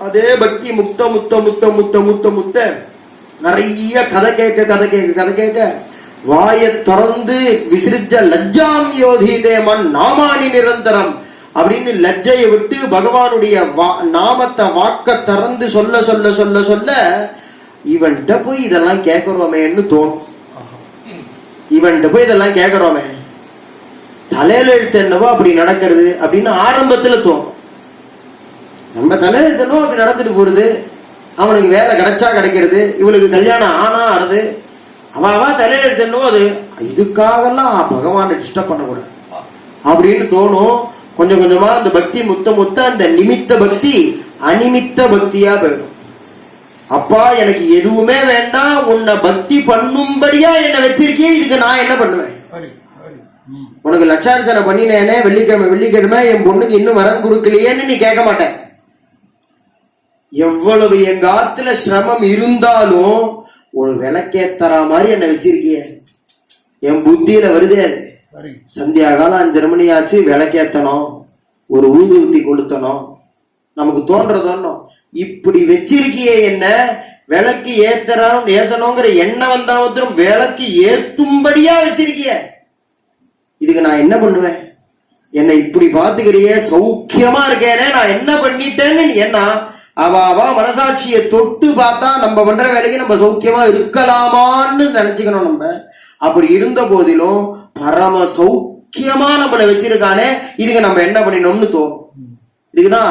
அதே பக்தி முத்த முத்த முத்த முத்த முத்த முத்த. நிறைய கதை கேட்க கதை கேட்க கதை கேட்க. வாயை திறந்து விசிரிச்ச லஜ்ஜாம் யோகிதேமன் நாமானி நிரந்தரம் அப்படின்னு லஜ்ஜையை விட்டு பகவானுடைய வா- நாமத்தை வாக்க திறந்து சொல்ல சொல்ல சொல்ல சொல்ல இவன்கிட்ட போய் இதெல்லாம் கேட்கிறோமேன்னு தோணும். இவன்கிட்ட போய் இதெல்லாம் கேட்கிறோமே. தலையில எழுத்து என்னவோ அப்படி நடக்கிறது அப்படின்னு ஆரம்பத்துல தோணும். நம்ம தலையில என்னவோ அப்படி நடந்துட்டு போறது அவனுக்கு வேலை கிடைச்சா கிடைக்கிறது இவளுக்கு கல்யாணம் ஆனா ஆறுது அவ அவ தலையில எடுத்து என்னவோ அது. இதுக்காகலாம் பகவானை டிஸ்டர்ப் பண்ணக்கூடாது. அப்படின்னு தோணும். கொஞ்சம் கொஞ்சமா அந்த பக்தி முத்த முத்த அந்த நிமித்த பக்தி அனிமித்த பக்தியா போயிடும். அப்பா எனக்கு எதுவுமே வேண்டாம். உன்னை பக்தி பண்ணும்படியா என்ன வச்சிருக்கியே இதுக்கு நான் என்ன பண்ணுவேன்? உனக்கு லட்சார்ச்சனை பண்ணினேனே வெள்ளிக்கிழமை வெள்ளிக்கிழமை என் பொண்ணுக்கு இன்னும் வரன் கொடுக்கலையேன்னு நீ கேட்க மாட்டேன். எவ்வளவு எங்க ஆத்துல சிரமம் இருந்தாலும் ஒரு விளக்கேத்தரா மாதிரி என்ன வச்சிருக்கிய. என் புத்தியில வருதே. அது சந்தியா காலம் அஞ்சரை மணி ஆச்சு விளக்கேத்தணும். ஒரு ஊதுபத்தி கொளுத்தணும். நமக்கு தோன்றதோன்னும் இப்படி வச்சிருக்கியே என்ன? விளக்கு ஏத்தறோம் ஏத்தணுங்கிற எண்ணம் வந்தா மாத்திரம் விளக்கு ஏத்தும்படியா வச்சிருக்கிய. இதுக்கு நான் என்ன பண்ணுவேன்? என்னை இப்படி பாத்துக்கிறியே சௌக்கியமா இருக்கேனே நான் என்ன பண்ணிட்டேன்னு என்ன? அவ மனசாட்சியை தொட்டு பார்த்தா நம்ம பண்ற வேலைக்கு நம்ம சௌக்கியமா இருக்கலாமான்னு நினைச்சுக்கணும் நம்ம. அப்படி இருந்த போதிலும் பரம சௌக்கியமா நம்மள வச்சிருக்கானே இதுக்கு நம்ம என்ன பண்ணினோம்னு தோணும். இதுக்குதான்